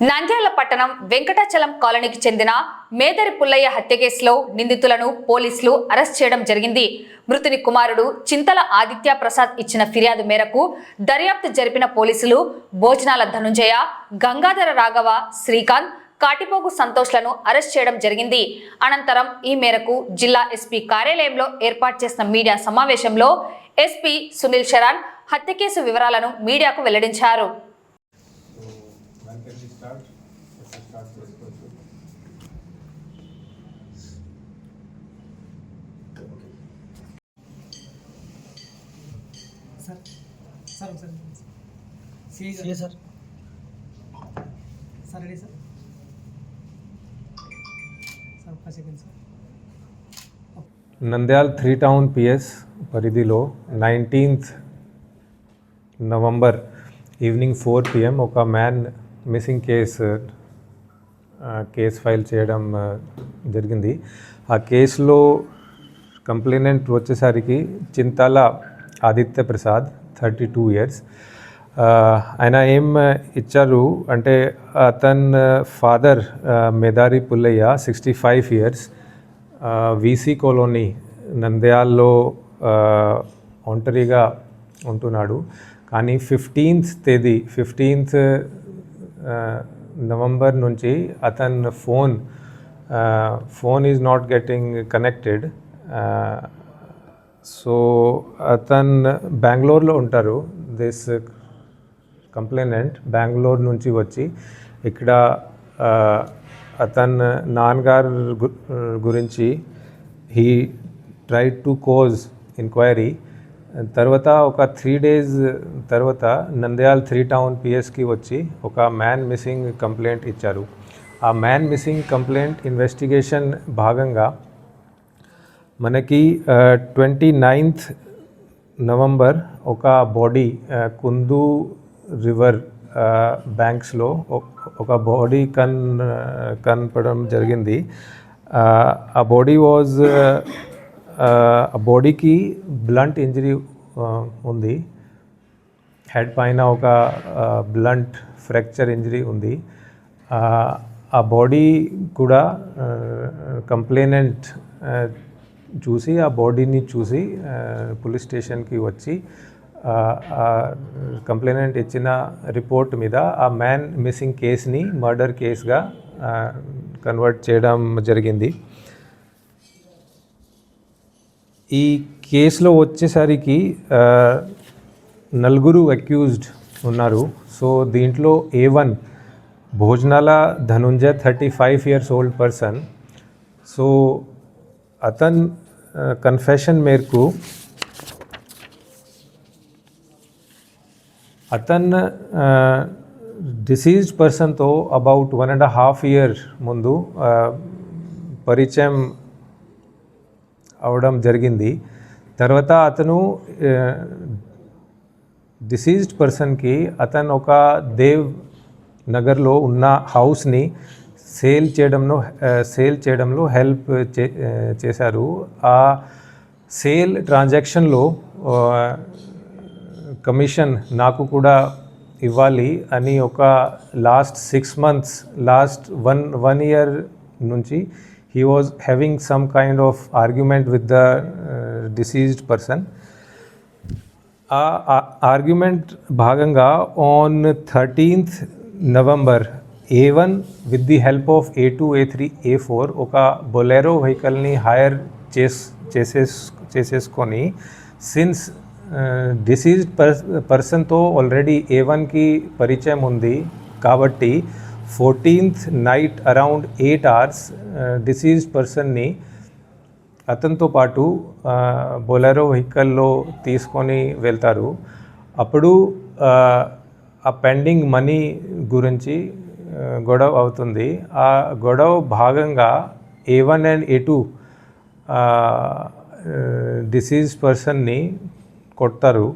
నంద్యాల పట్టణం వెంకటాచలం కాలనీకి చెందిన మేదరి పుల్లయ్య హత్య కేసులో నిందితులను పోలీసులు అరెస్ట్ చేయడం జరిగింది. మృతుని కుమారుడు చింతల ఆదిత్య ప్రసాద్ ఇచ్చిన ఫిర్యాదు మేరకు దర్యాప్తు జరిపిన పోలీసులు భోజనాల ధనుంజయ గంగాధర రాఘవ శ్రీకాంత్ కాటిపోగు సంతోష్లను అరెస్ట్ చేయడం జరిగింది. అనంతరం ఈ మేరకు జిల్లా ఎస్పీ కార్యాలయంలో ఏర్పాటు చేసిన మీడియా సమావేశంలో ఎస్పీ సునీల్ శరణ్ హత్య కేసు వివరాలను మీడియాకు వెల్లడించారు. సార్. సార్ ఒకసారి CA sir. Sir. Ready sir? Sir ఒక్క second sir. Nandyal three town PS పరిధిలో nineteenth November evening four PM ఒక man missing case case file చేయడం జరిగింది. ఆ కేసులో కంప్లైనెంట్ వచ్చేసరికి Chintala Aditya Prasad thirty two years ఆయన ఏం ఇచ్చారు అంటే అతని father Medari Pullaiah sixty five years VC colony నంద్యాల్లో ఒంటరిగా ఉంటున్నాడు. కానీ ఫిఫ్టీన్త్ తేదీ ఫిఫ్టీన్త్ నవంబర్ నుంచి అతని phone phone is not getting connected. So అతను బెంగళూరులో ఉంటారు. దిస్ కంప్లైనెంట్ బెంగళూరు నుంచి వచ్చి ఇక్కడ అతను నాన్నగారు గురించి he try to cause enquiry. తర్వాత ఒక త్రీ డేస్ తర్వాత నంద్యాల త్రీ టౌన్ పిఎస్కి వచ్చి ఒక మ్యాన్ మిస్సింగ్ కంప్లైంట్ ఇచ్చారు. ఆ మ్యాన్ మిస్సింగ్ కంప్లైంట్ ఇన్వెస్టిగేషన్ భాగంగా మనకి ట్వంటీ నైన్త్ నవంబర్ ఒక బాడీ కుందు రివర్ బ్యాంక్స్లో ఒక బాడీ కన్ కనపడడం జరిగింది. ఆ, బాడీ వాజ్ ఆ బాడీకి బ్లంట్ ఇంజరీ ఉంది. హెడ్ పైన ఒక బ్లంట్ ఫ్రాక్చర్ ఇంజరీ ఉంది. ఆ, ఆ బాడీ కూడా కంప్లైనెంట్ చూసి ఆ బాడీని చూసి పోలీస్ స్టేషన్కి వచ్చి కంప్లైనెంట్ ఇచ్చిన రిపోర్ట్ మీద ఆ మ్యాన్ మిస్సింగ్ కేస్ని మర్డర్ కేస్గా కన్వర్ట్ చేయడం జరిగింది. ఈ కేసులో వచ్చేసరికి నలుగురు అక్యూజ్డ్ ఉన్నారు. సో దీంట్లో A one Bhojanala Dhanunjaya thirty five years old person so అతన్ confession మేరకు అతన్ డిసీజ్డ్ పర్సన్తో about one and half year ముందు పరిచయం అవడం జరిగింది. తర్వాత అతను డిసీజ్డ్ పర్సన్కి అతను ఒక దేవ్ నగర్లో ఉన్న హౌస్ని సేల్ చేయడంలో సేల్ చేయడంలో హెల్ప్ చే చేశారు. ఆ సేల్ ట్రాన్సాక్షన్లో కమిషన్ నాకు కూడా ఇవ్వాలి అని ఒక last six months last one one year నుంచి he was having some kind of argument with the deceased person ఆ ఆర్గ్యుమెంట్ భాగంగా on thirteenth November A one with the help of A two A three A four ఒక Bolero వెహికల్ని hire చేస్ చేసేస్ చేసేసుకొని since deceased పర్స్ పర్సన్తో already A వన్కి పరిచయం ఉంది కాబట్టి fourteenth night around eight hours deceased పర్సన్ని అతనితో పాటు uh, బొలెరో వెహికల్లో తీసుకొని వెళ్తారు. అప్పుడు uh, ఆ, పెండింగ్ మనీ గురించి గొడవ అవుతుంది. ఆ గొడవ భాగంగా A one and A two deceased పర్సన్ని కొడతారు.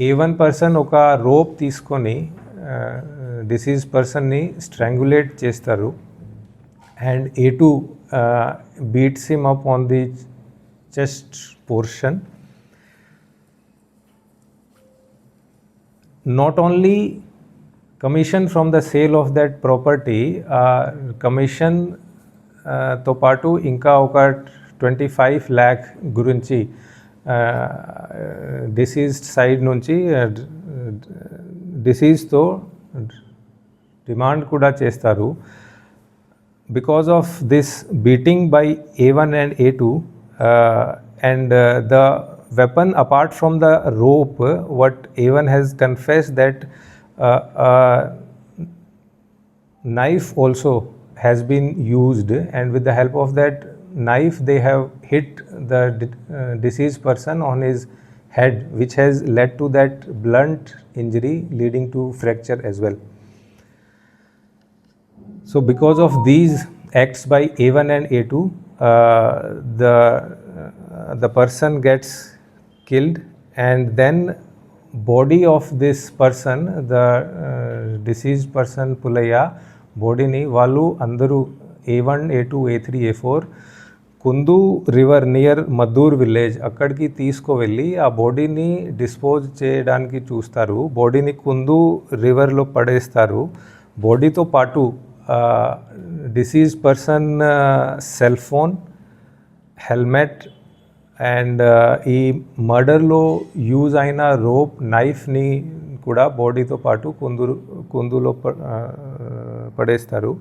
ఏ వన్ పర్సన్ ఒక రోప్ తీసుకొని డిసీజ్ పర్సన్ని స్ట్రాంగులేట్ చేస్తారు. And A two beats him up on the chest portion Not only commission from the sale of that property commission తో పాటు ఇంకా ఒక ట్వంటీ ఫైవ్ ల్యాక్ గురించి డిసీజ్డ్ సైడ్ నుంచి డిసీజ్తో డిమాండ్ కూడా చేస్తారు because of this beating by A1 and A2 uh, and uh, the weapon apart from the rope uh, what A1 has confessed that uh, uh, knife also has been used and with the help of that knife they have hit the uh, deceased person on his head which has led to that blunt injury leading to fracture as well. So, because of these acts by A1 and A2, uh, the uh, the person gets killed, and then body of this person the deceased person Pullaiah బాడీని బోడీని వాళ్ళు అందరూ A one A two A three A four Kundu river near Maddur village అక్కడికి తీసుకువెళ్ళి ఆ బాడీని dispose చేయడానికి చూస్తారు. బాడీని కుందు రివర్లో పడేస్తారు. బాడీతో పాటు deceased person cell phone helmet and ఈ మర్డర్లో యూజ్ అయిన రోప్ నైఫ్ని కూడా బాడీతో పాటు కుందు కుందులో ప- పడేస్తారు.